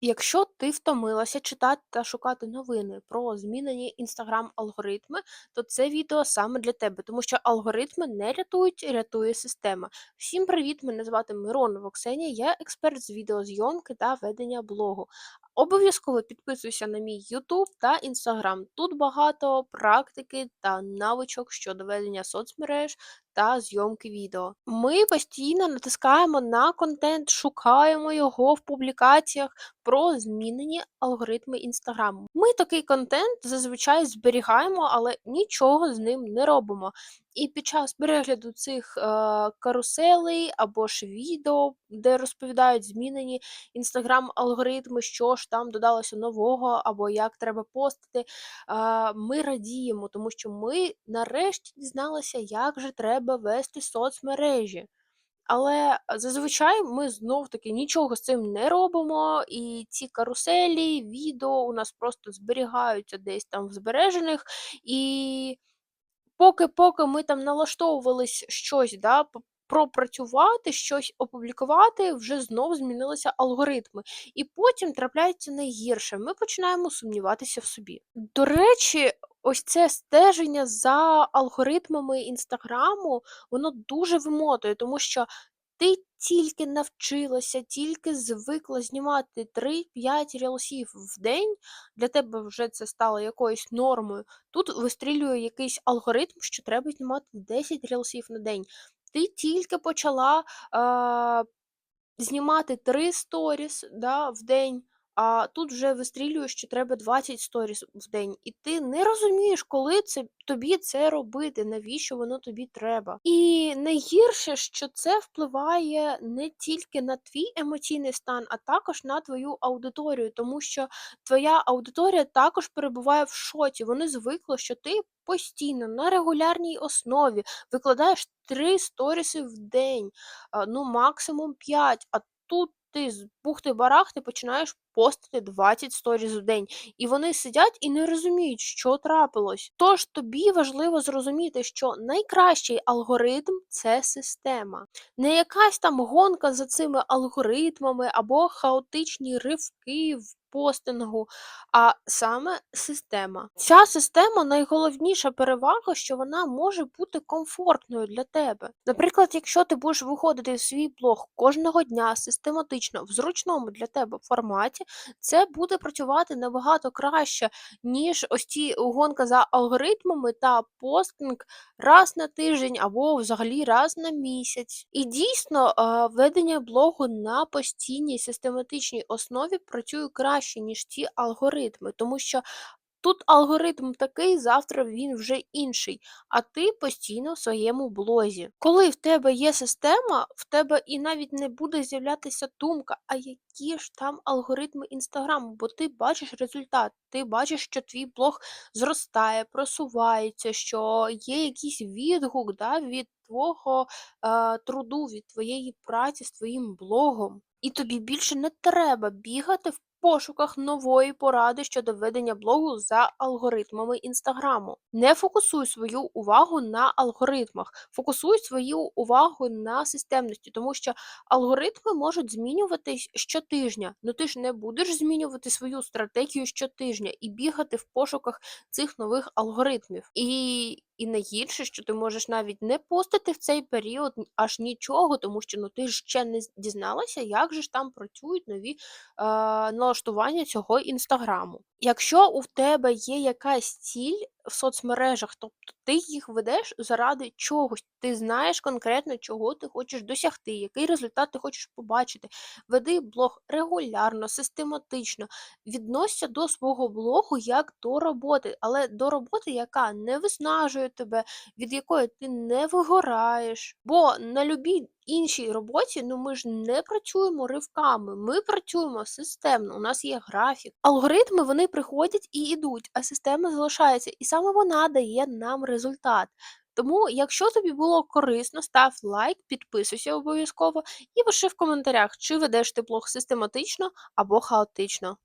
Якщо ти втомилася читати та шукати новини про змінені інстаграм-алгоритми, то це відео саме для тебе, тому що алгоритми не рятують, рятує система. Всім привіт! Мене звати Миронова Ксенія, я експерт з відеозйомки та ведення блогу. Обов'язково підписуйся на мій YouTube та Instagram. Тут багато практики та навичок щодо ведення соцмереж та зйомки відео. Ми постійно натискаємо на контент, шукаємо його в публікаціях про змінені алгоритми Інстаграму. Ми такий контент зазвичай зберігаємо, але нічого з ним не робимо. І під час перегляду цих е, каруселей або ж відео, де розповідають змінені інстаграм-алгоритми, що ж там додалося нового, або як треба постити, е, ми радіємо, тому що ми нарешті дізналися, як же треба вести соцмережі. Але зазвичай ми знов-таки нічого з цим не робимо, і ці каруселі, відео у нас просто зберігаються десь там в збережених. І поки поки ми там налаштовувались щось, да, пропрацювати, щось опублікувати, вже знов змінилися алгоритми. І потім трапляється найгірше. Ми починаємо сумніватися в собі. До речі, ось це стеження за алгоритмами Інстаграму, воно дуже вимотує, тому що ти тільки навчилася, тільки звикла знімати 3-5 рілсів в день, для тебе вже це стало якоюсь нормою. Тут вистрілює якийсь алгоритм, що треба знімати 10 рілсів на день. Ти тільки почала е- знімати 3 сторіс да, в день, а тут вже вистрілює, що треба 20 сторіс в день. І ти не розумієш, коли це тобі це робити, навіщо воно тобі треба. І найгірше, що це впливає не тільки на твій емоційний стан, а також на твою аудиторію, тому що твоя аудиторія також перебуває в шоці. Вони звикли, що ти постійно на регулярній основі викладаєш 3 сторіси в день, ну максимум 5, а тут ти з бухти-барахти починаєш постити 20 сторіз в день, і вони сидять і не розуміють, що трапилось. Тож тобі важливо зрозуміти, що найкращий алгоритм це система, не якась там гонка за цими алгоритмами або хаотичні ривки в постингу, а саме система. Ця система найголовніша перевага, що вона може бути комфортною для тебе. Наприклад, якщо ти будеш виходити в свій блог кожного дня систематично в зручному для тебе форматі, це буде працювати набагато краще, ніж ось ці гонка за алгоритмами та постинг раз на тиждень або взагалі раз на місяць. І дійсно, ведення блогу на постійній систематичній основі працює краще, ніж ці алгоритми, тому що Тут алгоритм такий, завтра він вже інший, а ти постійно в своєму блозі. Коли в тебе є система, в тебе і навіть не буде з'являтися думка, а які ж там алгоритми інстаграму, бо ти бачиш результат, ти бачиш, що твій блог зростає, просувається, що є якийсь відгук да, від твого е, труду, від твоєї праці з твоїм блогом. І тобі більше не треба бігати в пошуках нової поради щодо ведення блогу за алгоритмами інстаграму. Не фокусуй свою увагу на алгоритмах, фокусуй свою увагу на системності, тому що алгоритми можуть змінюватись щотижня. Ну ти ж не будеш змінювати свою стратегію щотижня і бігати в пошуках цих нових алгоритмів. І і найгірше, що ти можеш навіть не постити в цей період аж нічого, тому що ну ти ж ще не дізналася, як же ж там працюють нові е, налаштування цього інстаграму. Якщо у тебе є якась ціль в соцмережах, тобто ти їх ведеш заради чогось, ти знаєш конкретно, чого ти хочеш досягти, який результат ти хочеш побачити. Веди блог регулярно, систематично, відносься до свого блогу як до роботи, але до роботи, яка не виснажує тебе, від якої ти не вигораєш. Бо на любій іншій роботі ну ми ж не працюємо ривками, ми працюємо системно. У нас є графік. Алгоритми вони приходять і йдуть, а система залишається, і саме вона дає нам результат. Тому, якщо тобі було корисно, став лайк, підписуйся обов'язково і пиши в коментарях, чи ведеш ти блог систематично або хаотично.